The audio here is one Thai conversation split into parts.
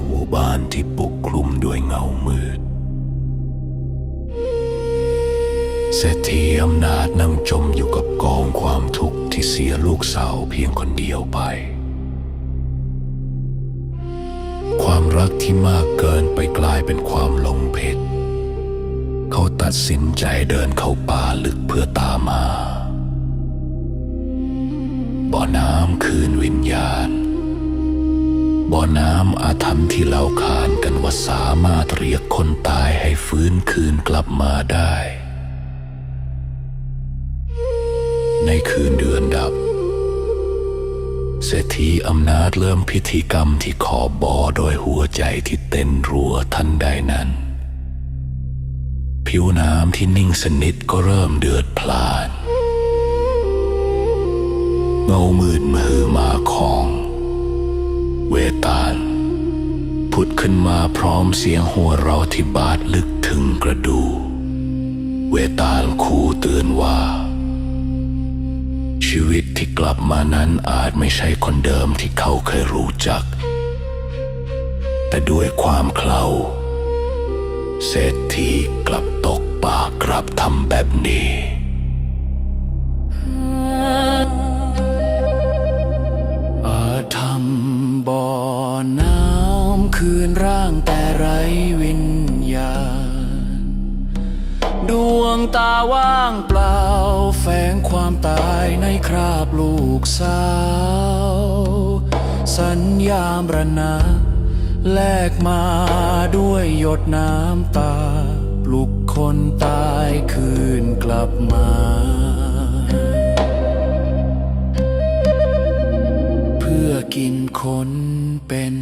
างหมู่บ้านที่ปกคลุมด้วยเงามืด เศรษฐีอำนาจนั่งจมอยู่กับกองความทุกข์ที่เสียลูกสาวเพียงคนเดียวไป ความรักที่มากเกินไปกลายเป็นความลงเพดเขาตัดสินใจเดินเข้าป่าลึกเพื่อตามหาบ่อน้ำคืนวิญญาณ บ่อน้ำอาถรรพ์ที่เล่าขานกันว่าสามารถเรียกคนตายให้ฟื้นคืนกลับมาได้ ในคืนเดือนดับ เศรษฐีอำนาจเริ่มพิธีกรรมที่ขอบบ่อโดยหัวใจที่เต้นรัวทันใดนั้น ผิวน้ำที่นิ่งสนิทก็เริ่มเดือดพล่านเงามืดมือมาของ เวตาล ผุดขึ้นมาพร้อมเสียงหัวเราะที่บาดลึกถึงกระดูกเวตาลคู่เตือนว่า ชีวิตที่กลับมานั้นอาจไม่ใช่คนเดิมที่เขาเคยรู้จัก แต่ด้วยความเคลาเศรษฐีกลับตกปากกลับทำแบบนี้ วิญญาณ ดวงตาว่างเปล่า แฝงความตายในคราบลูกสาว สัญญามรณะ แลกมาด้วยหยดน้ำตา ปลุกคนตายคืนกลับมาเพื่อกินคนเป็น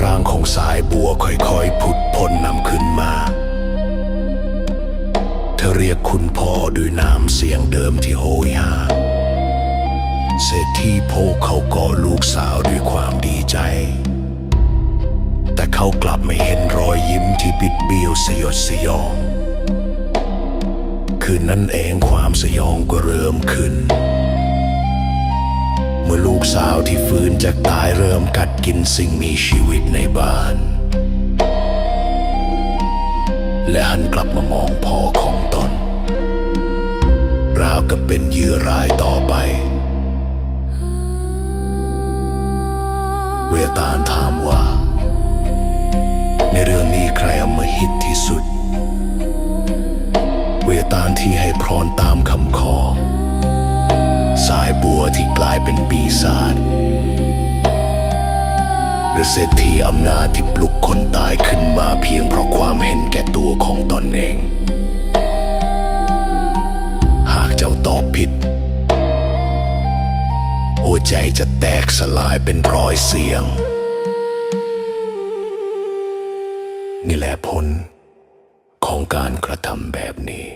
ร่างของสายบัวค่อยๆผุดพ้นนำขึ้นมา เธอเรียกคุณพ่อด้วยนามเสียงเดิมที่โหยหา เศรษฐีโพเขาก็ลูกสาวด้วยความดีใจ แต่เขากลับไม่เห็นรอยยิ้มที่บิดเบี้ยวสยดสยอง คืนนั้นเองความสยองก็เริ่มขึ้น เมื่อลูกสาวที่ฟื้นจากตายเริ่มกัดกินสิ่งมีชีวิตในบ้าน และหันกลับมามองพ่อของตน ราวกับเป็นเหยื่อรายต่อไปเวตาลถามว่า ในเรื่องนี้ใครอำมหิตที่สุด เวตาลที่ให้พรตามคำขอ ที่กลายเป็นปีศาจหรือเศรษฐีอำนาจที่ปลุกคนตายขึ้นมาเพียงเพราะความเห็นแก่ตัวของตนเอง หากเจ้าตอบผิด หัวใจจะแตกสลายเป็นรอยเสียง นี่แหละผลของการกระทำแบบนี้